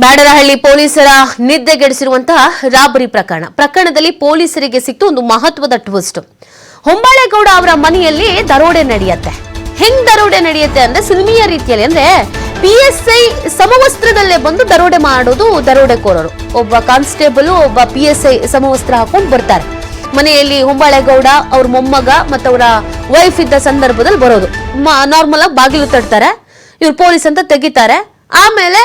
ಬ್ಯಾಡರಹಳ್ಳಿ ಪೊಲೀಸರ ನಿದ್ದೆಗೆಡಿಸಿರುವಂತಹ ರಾಬರಿ ಪ್ರಕರಣ. ಪ್ರಕರಣದಲ್ಲಿ ಪೊಲೀಸರಿಗೆ ಸಿಕ್ತು ಒಂದು ಮಹತ್ವದ ಟ್ವಿಸ್ಟ್ ಹೊಂಬಾಳೆಗೌಡ ಅವರ ಮನೆಯಲ್ಲಿ ದರೋಡೆ ನಡೆಯುತ್ತೆ. ಹೆಂಗ್ ದರೋಡೆ ನಡೆಯುತ್ತೆ ಅಂದ್ರೆ ಸಿನಿಮೀಯ ರೀತಿಯಲ್ಲಿ ಅಂದ್ರೆ ಪಿ ಎಸ್ ಐ ಸಮವಸ್ತ್ರದಲ್ಲೇ ಬಂದು ದರೋಡೆ ಮಾಡೋದು ದರೋಡೆಕೋರರು. ಒಬ್ಬ ಕಾನ್ಸ್ಟೇಬಲ್, ಒಬ್ಬ ಪಿ ಎಸ್ ಐ ಸಮವಸ್ತ್ರ ಹಾಕೊಂಡು ಬರ್ತಾರೆ. ಮನೆಯಲ್ಲಿ ಹೊಂಬಾಳೆಗೌಡ, ಅವ್ರ ಮೊಮ್ಮಗ ಮತ್ತು ಅವರ ವೈಫ್ ಇದ್ದ ಸಂದರ್ಭದಲ್ಲಿ ಬರೋದು. ನಾರ್ಮಲ್ ಆಗಿ ಬಾಗಿಲು ತಡ್ತಾರೆ ಇವ್ರು ಪೊಲೀಸ್ ಅಂತ ತೆಗಿತಾರೆ. ಆಮೇಲೆ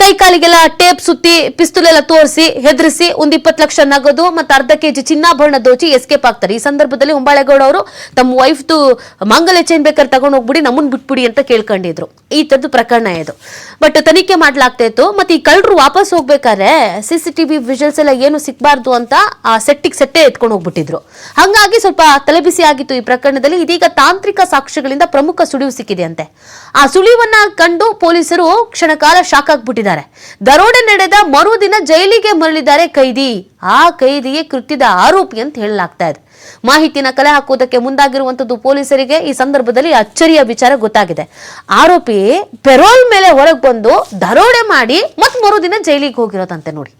ಕೈ ಕಾಲಿಗೆಲ್ಲ ಟೇಪ್ ಸುತ್ತಿ ಪಿಸ್ತೂಲ್ ಎಲ್ಲ ತೋರಿಸಿ, ಹೆದರಿಸಿ ಒಂದ್ ಇಪ್ಪತ್ತು ಲಕ್ಷ ನಗದು ಮತ್ತೆ ಅರ್ಧ ಕೆಜಿ ಚಿನ್ನಾಭರಣ ದೋಚಿ ಎಸ್ಕೇಪ್ ಆಗ್ತಾರೆ. ಈ ಸಂದರ್ಭದಲ್ಲಿ ಉಂಬಾಳೆಗೌಡ ಅವರು ತಮ್ಮ ವೈಫ್ದು ಮಾಂಗಲ್ಯ ಚೈನ್ ಬೇಕಾದ್ರೆ ತಗೊಂಡು ಹೋಗ್ಬಿಡಿ, ನಮ್ಮನ್ ಬಿಟ್ಬಿಡಿ ಅಂತ ಕೇಳ್ಕೊಂಡಿದ್ರು. ಈ ತದ್ದು ಪ್ರಕರಣ ಇದು. ಬಟ್ ತನಿಖೆ ಮಾಡ್ಲಾಗ್ತಾ ಇತ್ತು. ಮತ್ತೆ ಈ ಕಳ್ಳರು ವಾಪಸ್ ಹೋಗ್ಬೇಕಾದ್ರೆ ಸಿ ಸಿ ಟಿವಿ ವಿಜುವಲ್ಸ್ ಎಲ್ಲ ಏನು ಸಿಕ್ಬಾರ್ದು ಅಂತ ಆ ಸೆಟ್ಟಿಗೆ ಸೆಟ್ಟೆ ಎತ್ಕೊಂಡು ಹೋಗ್ಬಿಟ್ಟಿದ್ರು. ಹಂಗಾಗಿ ಸ್ವಲ್ಪ ತಲೆಬಿಸಿ ಆಗಿತ್ತು ಈ ಪ್ರಕರಣದಲ್ಲಿ. ಇದೀಗ ತಾಂತ್ರಿಕ ಸಾಕ್ಷ್ಯಗಳಿಂದ ಪ್ರಮುಖ ಸುಳಿವು ಸಿಕ್ಕಿದೆ ಅಂತೆ. ಆ ಸುಳಿವನ್ನ ಕಂಡು ಪೊಲೀಸರು ಕ್ಷಣಕಾಲ ಶಾಕ್ ಆಗ್ಬಿಟ್ಟಿದ್ದಾರೆ ದರೋಡೆ ನಡೆದ ಮರುದಿನ ಜೈಲಿಗೆ ಮರಳಿದ್ದಾರೆ ಕೈದಿ. ಆ ಕೈದಿಗೆ ಕೃತ್ಯದ ಆರೋಪಿ ಅಂತ ಹೇಳಲಾಗ್ತಾ ಇದೆ. ಮಾಹಿತಿನ ಕಲೆ ಹಾಕುವುದಕ್ಕೆ ಮುಂದಾಗಿರುವಂತದ್ದು ಪೊಲೀಸರಿಗೆ ಈ ಸಂದರ್ಭದಲ್ಲಿ ಅಚ್ಚರಿಯ ವಿಚಾರ ಗೊತ್ತಾಗಿದೆ. ಆರೋಪಿ ಪೆರೋಲ್ ಮೇಲೆ ಹೊರಗೆ ಬಂದು ದರೋಡೆ ಮಾಡಿ ಮತ್ ಮರುದಿನ ಜೈಲಿಗೆ ಹೋಗಿರೋದಂತೆ ನೋಡಿ.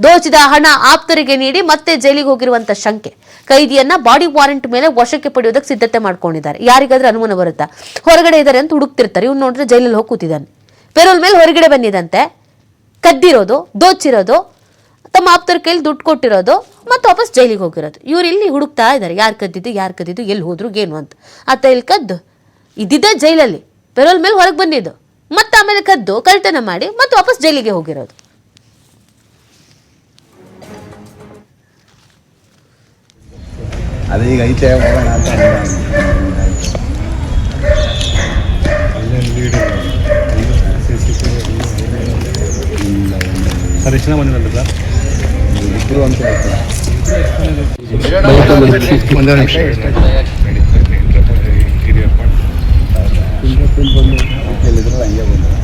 ದೋಚಿದ ಹಣ ಆಪ್ತರಿಗೆ ನೀಡಿ ಮತ್ತೆ ಜೈಲಿಗೆ ಹೋಗಿರುವಂತ ಶಂಕೆ. ಕೈದಿಯನ್ನ ಬಾಡಿ ವಾರೆಂಟ್ ಮೇಲೆ ವಶಕ್ಕೆ ಪಡೆಯೋದಕ್ಕೆ ಸಿದ್ಧತೆ ಮಾಡ್ಕೊಂಡಿದ್ದಾರೆ. ಯಾರಿಗಾದ್ರೂ ಅನುಮಾನ ಬರುತ್ತಾ? ಹೊರಗಡೆ ಇದ್ದಾರೆ ಅಂತ ಹುಡುಕ್ತಿರ್ತಾರೆ. ಇವ್ನು ನೋಡಿದ್ರೆ ಜೈಲಲ್ಲಿ ಹೋಗಿ ಕೂತಿದ್ದಾನೆ. ಪೆರೋಲ್ ಮೇಲೆ ಹೊರಗಡೆ ಬಂದಿದಂತೆ. ಕದ್ದಿರೋದು, ದೋಚಿರೋದು, ತಮ್ಮ ಆಪ್ತರ ಕೈಲಿ ದುಡ್ಡು ಕೊಟ್ಟಿರೋದು ಮತ್ತು ವಾಪಸ್ ಜೈಲಿಗೆ ಹೋಗಿರೋದು. ಇವ್ರು ಇಲ್ಲಿ ಹುಡುಕ್ತಾ ಇದ್ದಾರೆ. ಯಾರು ಕದ್ದಿದ್ದು ಯಾರು ಕದ್ದಿದ್ದು, ಎಲ್ಲಿ ಹೋದ್ರು ಏನು ಅಂತ. ಆತ ಇಲ್ಲಿ ಕದ್ದು. ಇದ್ದಿದ್ದೇ ಜೈಲಲ್ಲಿ ಪೆರೋಲ್ ಮೇಲೆ ಹೊರಗೆ ಬಂದಿದ್ದು. ಮತ್ತೆ ಆಮೇಲೆ ಕದ್ದು ಕಳ್ತನ ಮಾಡಿ ಮತ್ತೆ ವಾಪಸ್ ಜೈಲಿಗೆ ಹೋಗಿರೋದು. ಅದೇ ಈಗ ಐತೆ, ಹೋಗೋಣ ಅಂತ ಸರ್ ಎಷ್ಟು ಜನ ಬಂದಿರಂತ ಸರ್. ಇಬ್ಬರು ಅಂತ ಒಂದೇ ನಿಮಿಷ. ಬಂದು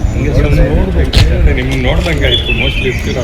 ಹಂಗೆ ಬಂದು ಹಂಗೆ ನಿಮ್ಗೆ ನೋಡ್ದಂಗೆ ಆಯ್ತು ಮೋಸ್ಟ್ಲಿ ಇರ್ತೀರ?